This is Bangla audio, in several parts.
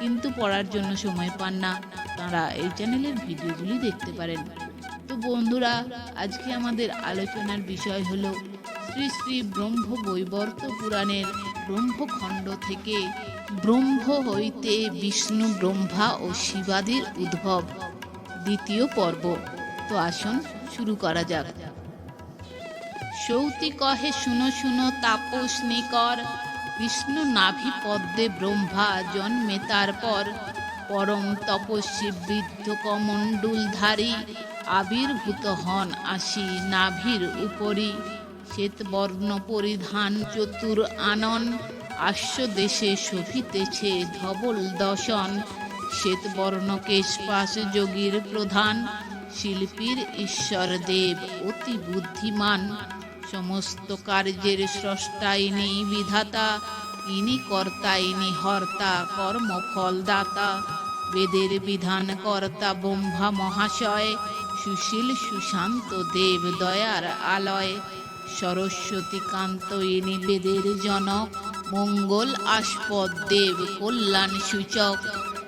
কিন্তু পড়ার জন্য সময় পান না। তারা এই চ্যানেলের ভিডিওগুলি দেখতে পারেন। তো বন্ধুরা, আজকে আমাদের আলোচনার বিষয় হলো শ্রী শ্রী ব্রহ্ম বৈবর্ত পুরাণের ব্রহ্মখণ্ড থেকে ব্রহ্ম হইতে বিষ্ণু ব্রহ্মা ও শিবাদির উদ্ভব, দ্বিতীয় পর্ব। তো আসুন শুরু করা যাক। সৌতি কহে শুনো শুনো তাপস নিকর বিষ্ণু নাভি পদ্মে ব্রহ্মা জন্মে তারপর পরম তপস্বী বৃদ্ধ কমণ্ডুলধারী আবির্ভূত হন আসি নাভির উপরি শ্বেতবর্ণ পরিধান চতুর আনন, আশ্ব দেশে শোভিতেছে ধবল দশন শ্বেতবর্ণ কেশপাশ যোগীর প্রধান, শিল্পীর ঈশ্বর দেব অতি বুদ্ধিমান। সমস্ত কার্যের স্রষ্টা ইনি বিধাতা, ইনি কর্তা, ইনি হর্তা, কর্মফল দাতা। বেদের বিধান কর্তা ব্রহ্মা মহাশয়, সুশীল সুশান্ত দেব দয়ার আলয়। সরস্বতী কান্ত, ইনি বেদের জনক, মঙ্গল আস্পদ দেব কল্যাণ সূচক।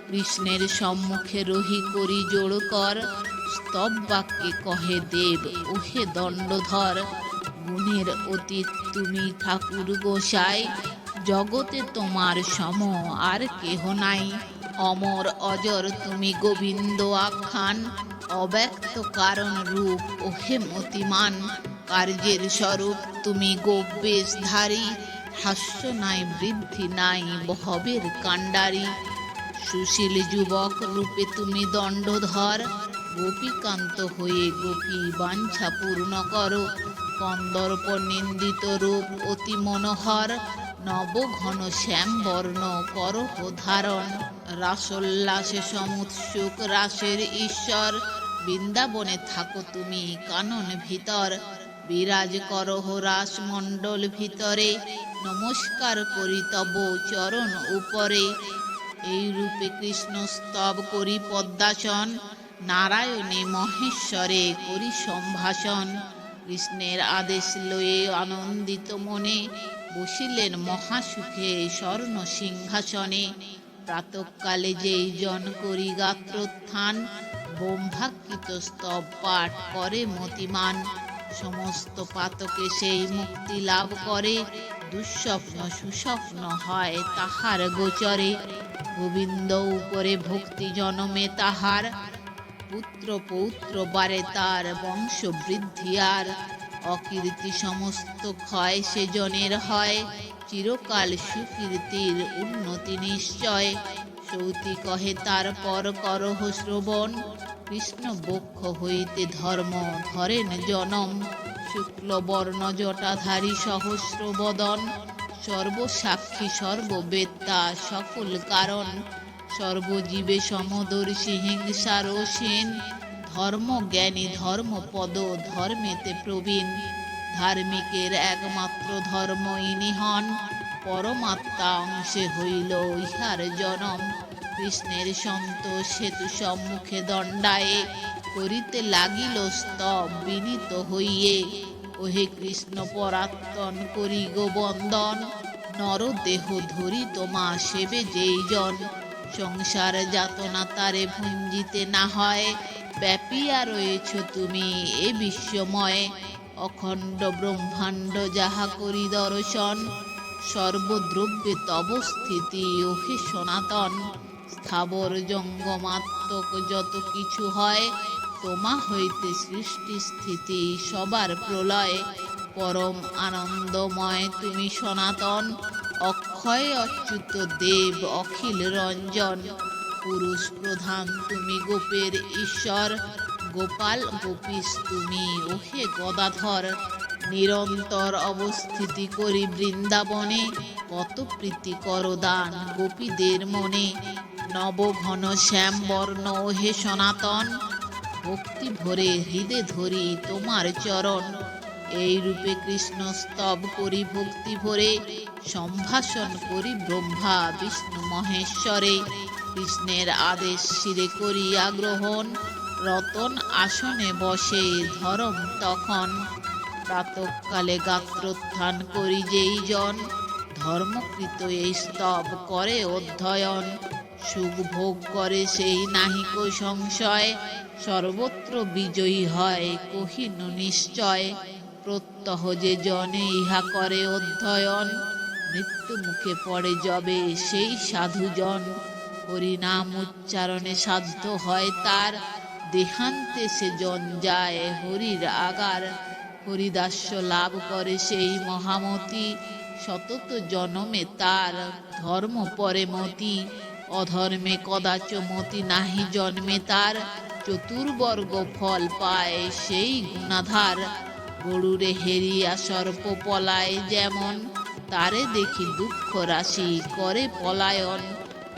কৃষ্ণের সম্মুখে রহি করি জোড় কর স্তব বাক্যে কহে দেব, ওহে দণ্ডধর। গুণের অতীত তুমি ঠাকুর গোসাই। জগতে তোমার সম আর কেহ নাই। অমর অজর তুমি গোবিন্দ আখ্যান। অব্যক্ত কারণ রূপ ওহে মতিমান কার্যের স্বরূপ তুমি গোবেশধারী হাস্য নাই, বৃদ্ধি নাই, বহবের কাণ্ডারি। সুশীল যুবক রূপে তুমি দণ্ডধর। গোপীকান্ত হয়ে গোপী বাঞ্ছা পূর্ণ করো। কন্দর্প নিন্দিত রূপ অতি মনোহর নব ঘন শ্যাম বর্ণ করহ ধারণ রাসোল্লাসে সমুৎসুক রাসের ঈশ্বর, বৃন্দাবনে থাকো তুমি কানন ভিতর। বিরাজ করহ রাসমণ্ডল ভিতরে, নমস্কার করি তব চরণ উপরে। এই রূপে কৃষ্ণ স্তব করি পদ্মাসন, নারায়ণে মহেশ্বরে করি সম্ভাষণ। কৃষ্ণের আদেশ লয়ে আনন্দিত মনে বসিলেন মহাসুখে স্বর্ণ সিংহাসনে। প্রাতকালে যেই জন করি গাত্রোত্থান, ব্রহ্মাকৃত স্তব পাঠ করে মতিমান। সমস্ত পাতকে সেই মুক্তি লাভ করে, দুঃস্বপ্ন সুস্বপ্ন হয় তাহার গোচরে। গোবিন্দ উপরে ভক্তি জনমে তাহার পুত্র পৌত্র বারে তার বংশ বৃদ্ধি আর অকীর্তি সমস্ত ক্ষয় সে জনের হয়। চিরকাল সুকীর্তির উন্নতি নিশ্চয়। সৌতি কহে তারপর করহ শ্রবণ। কৃষ্ণ বক্ষ হইতে ধর্ম ধরেন জনম। শুক্লবর্ণ জটাধারী সহস্র বদন। সর্বসাক্ষী সর্ববেত্তা সকল কারণ। সর্বজীবে সমদর্শী হিংসার সেন ধর্ম জ্ঞানী ধর্মপদ ধর্মেতে প্রবীণ। ধার্মিকের একমাত্র ধর্ম ইনি হন। পরমাত্মা অংশে হইল ইহার জনম। কৃষ্ণের সন্তোষ সেতু সম্মুখে দণ্ডায়ে করিতে লাগিল স্তব বিনীত হইয়ে। ওহে কৃষ্ণ পরাত্তন করি গোবন্দন নর দেহ ধরি তোমা সেবে যেই জন। সংসার যাতনা তারে ভুঞ্জিতে না হয়। ব্যাপিয়া রয়েছ তুমি এ বিশ্বময়। অখণ্ড ব্রহ্মাণ্ড যাহা করি দর্শন, সর্বদ্রব্যে তব স্থিতি, ওহে সনাতন। স্থাবর জঙ্গমাত্মক যত কিছু হয়, তোমা হইতে সৃষ্টি স্থিতি সবার প্রলয়। পরম আনন্দময় তুমি সনাতন অক্ষয় অচ্যুত দেব অখিল রঞ্জন। পুরুষ প্রধান তুমি গোপের ঈশ্বর, গোপাল গোপীশ তুমি ওহে গদাধর। নিরন্তর অবস্থিতি করি বৃন্দাবনে, কত প্রীতি করদান গোপীদের মনে। নবঘন শ্যাম বর্ণ হে সনাতন, ভক্তি ভরে হৃদে ধরি তোমার চরণ। এই রূপে কৃষ্ণ স্তব করি ভক্তি ভরে, সম্ভাষণ করি ব্রহ্মা, বিষ্ণু মহেশ্বরে। কৃষ্ণের আদেশ শিরে করি আগ্রহণ রতন আসনে বসে ধরম তখন। প্রাতকালে গাত্রোত্থান করি যেই জন, ধর্মকৃত এই স্তব করে অধ্যয়ন। সুখ ভোগ করে সেই নাহিক সংশয়, সর্বত্র বিজয়ী হয় কহিনু নিশ্চয়। প্রত্যহ যে জনে, ইহা করে অধ্যয়ন। মৃত্যু মুখে পড়ে যবে সেই সাধুজন। হরিনাম উচ্চারণে সাধ্য হয় তার। দেহান্তে সে জন যায় হরির আগার। হরিদাস্য লাভ করে সেই মহামতি। শতত জনমে তার ধর্ম পরে মতি। অধর্মে কদাচ মতি নাহি জন্মে তার। চতুর্বর্গ ফল পায় সেই গুণাধার। গরুরে হেরিয়া সর্প পলায় যেমন, তারে দেখি দুঃখ রাশি করে পলায়ন।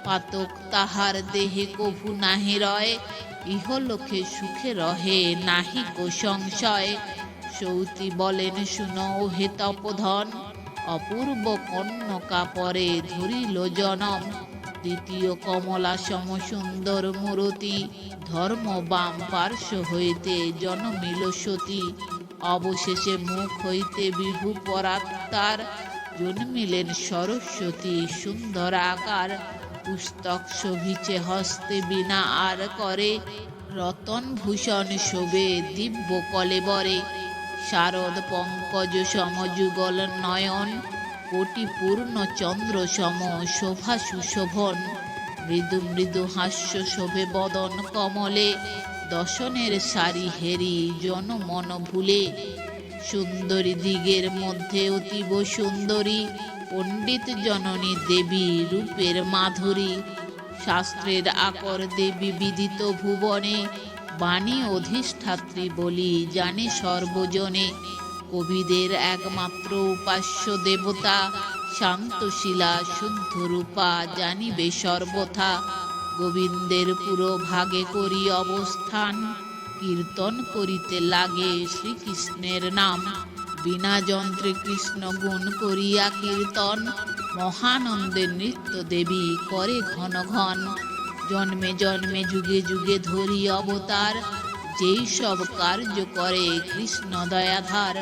পাতক তাহার দেহে কভু নাহি রয়, ইহলোকে সুখে রহে নাহি কো সংশয়। সৌতি বলেন, শুনো হে তপধন, অপূর্ব কন্যকা পরে ধরিল জনম। দ্বিতীয় কমলা সম সুন্দর মূরতি, ধর্ম বাম পার্শ্ব হইতে জনমিল সতী। অবশেষে মুখ হইতে বিভু পরাত্মার জন্মিলেন সরস্বতী সুন্দর আকার। পুস্তক শোভিছে হস্তে বিনা আর করে। রতন ভূষণ শোভে দিব্য কলেবরে শারদ পঙ্কজ সমযুগল নয়ন কোটি পূর্ণ চন্দ্র সম শোভা সুশোভন। মৃদু মৃদু হাস্য শোভে বদন কমলে। দশনের সারি হেরি জন মন ভুলে। সুন্দরী দিগের মধ্যে অতীব সুন্দরী, পণ্ডিত জননী দেবী রূপের মাধুরী। শাস্ত্রের আকর দেবী বিদিত ভুবনে, বাণী অধিষ্ঠাত্রী বলি জানে সর্বজনে। কবিদের একমাত্র উপাস্য দেবতা, শান্তশিলা শুদ্ধ রূপা জানিবে সর্বথা। গোবিন্দের পুরো ভাগে করি অবস্থান। কীর্তন করিতে লাগে শ্রীকৃষ্ণের নাম। বিনা যন্ত্রে কৃষ্ণ গুণ করিয়া কীর্তন। মহানন্দের নৃত্য দেবী করে ঘন ঘন। জন্মে জন্মে যুগে যুগে ধরি অবতার। যেই সব কার্য করে কৃষ্ণ দয়াধার,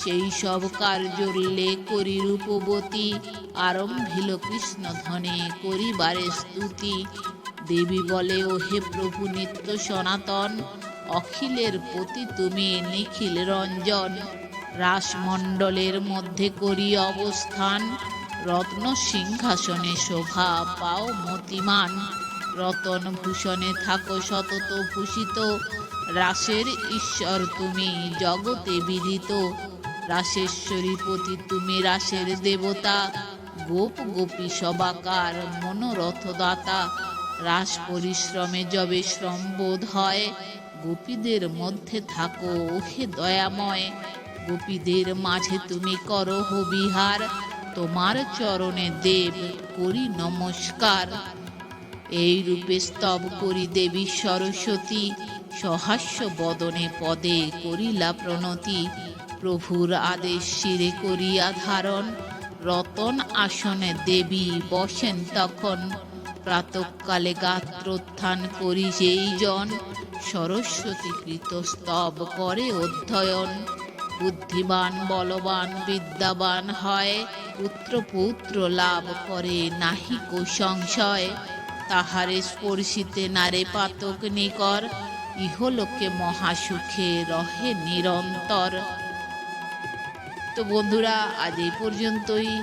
সেই সব কার্য লে করি রূপবতী। আরম্ভিল কৃষ্ণ ধনে করিবারে স্তুতি। দেবী বলে ও হে প্রভু, নিত্য সনাতন, অখিলের প্রতি তুমি নিখিল রঞ্জন। রাসমণ্ডলের মধ্যে করি অবস্থান, রত্ন সিংহাসনে শোভা পাও মতিমান। রতন ভূষণে থাকো সতত ভূষিত, রাসের ঈশ্বর তুমি জগতে বিদিত। রাসেশ্বরী পতি তুমি রাসের দেবতা, গোপ গোপী সবাকার মনোরথ দাতা রাস পরিশ্রমে যবে শ্রমবোধ হয়, গোপীদের মধ্যে থাকো ওহে দয়াময়। গোপীদের মাঝে তুমি করো বিহার, তোমার চরণে দেব করি নমস্কার। এই রূপে স্তব করি দেবী সরস্বতী, সহাস্য বদনে পদে করিলা প্রণতি। প্রভুর আদেশ শিরে করিয়া ধারণ, রতন আসনে দেবী বসেন তখন। প্রাতকালে গাত্রোত্থান করি যেই জন। সরস্বতী কৃত স্তব করে অধ্যয়ন। বুদ্ধিমান, বলবান, বিদ্যাবান হয়। পুত্র পুত্র লাভ করে নাহি কো সংশয়। তাহারে স্পর্শিতে নারে পাতক নিকর। ইহলোকে মহাসুখে রহে নিরন্তর। তো বন্ধুরা, আজ এই পর্যন্তই।